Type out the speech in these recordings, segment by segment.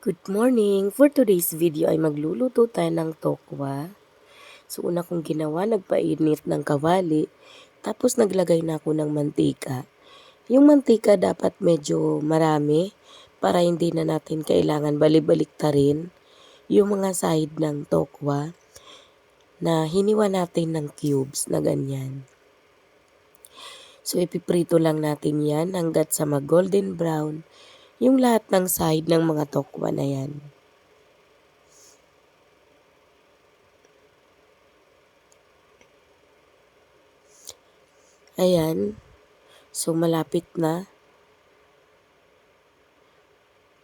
Good morning! For today's video ay magluluto tayo ng tokwa. So una kong ginawa, nagpainit ng kawali. Tapos naglagay na ako ng mantika. Yung mantika dapat medyo marami para hindi na natin kailangan balibalik ta rin yung mga side ng tokwa na hiniwa natin ng cubes na ganyan. So ipiprito lang natin yan hanggat sa mag golden brown yung lahat ng side ng mga tokwa na yan. Ayan. So, malapit na.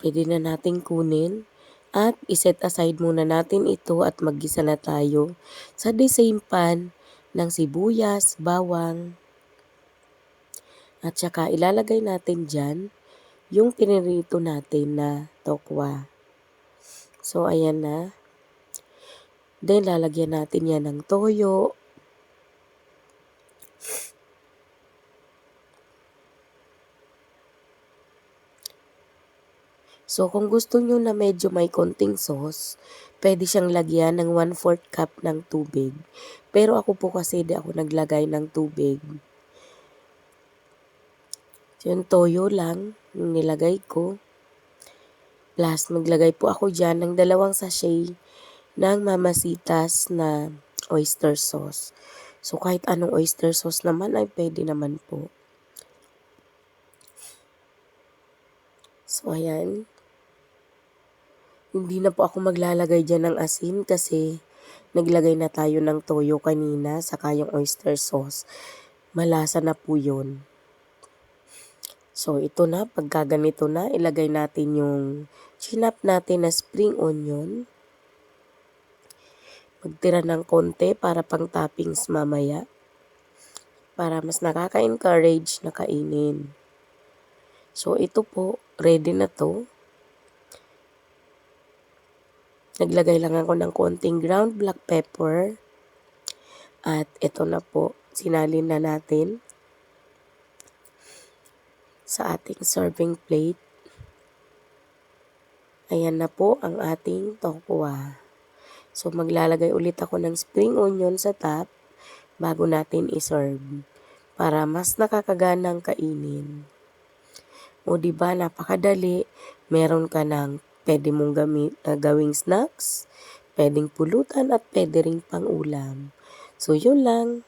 Pwede na nating kunin. At iset aside muna natin ito at maggisa na tayo sa the same pan ng sibuyas, bawang. At saka ilalagay natin dyan yung pinirito natin na tokwa. So, ayan na. Then, lalagyan natin yan ng toyo. So, kung gusto nyo na medyo may konting sauce, pwede siyang lagyan ng 1-4 cup ng tubig. Pero ako po kasi di ako naglagay ng tubig. So, yung toyo lang, yung nilagay ko. Plus, maglagay po ako dyan ng dalawang sachet ng mamasitas na oyster sauce. So, kahit anong oyster sauce naman ay pwede naman po. So, ayan. Hindi na po ako maglalagay dyan ng asin kasi naglagay na tayo ng toyo kanina saka yung oyster sauce. Malasa na po yun. So, ito na. Pagka ganito na, ilagay natin yung chinap natin na spring onion. Magtira ng konti para pang toppings mamaya. Para mas nakaka-encourage na kainin. So, ito po. Ready na to. Naglagay lang ako ng konting ground black pepper. At ito na po. Sinalin na natin sa ating serving plate. Ayan na po ang ating tokwa. So maglalagay ulit ako ng spring onion sa top bago natin iserve para mas nakakaganang kainin. O di ba napakadali, meron ka ng pwede mong gamit, uh, gawing snacks, pwedeng pulutan at pwede ring pang ulam. So yun lang.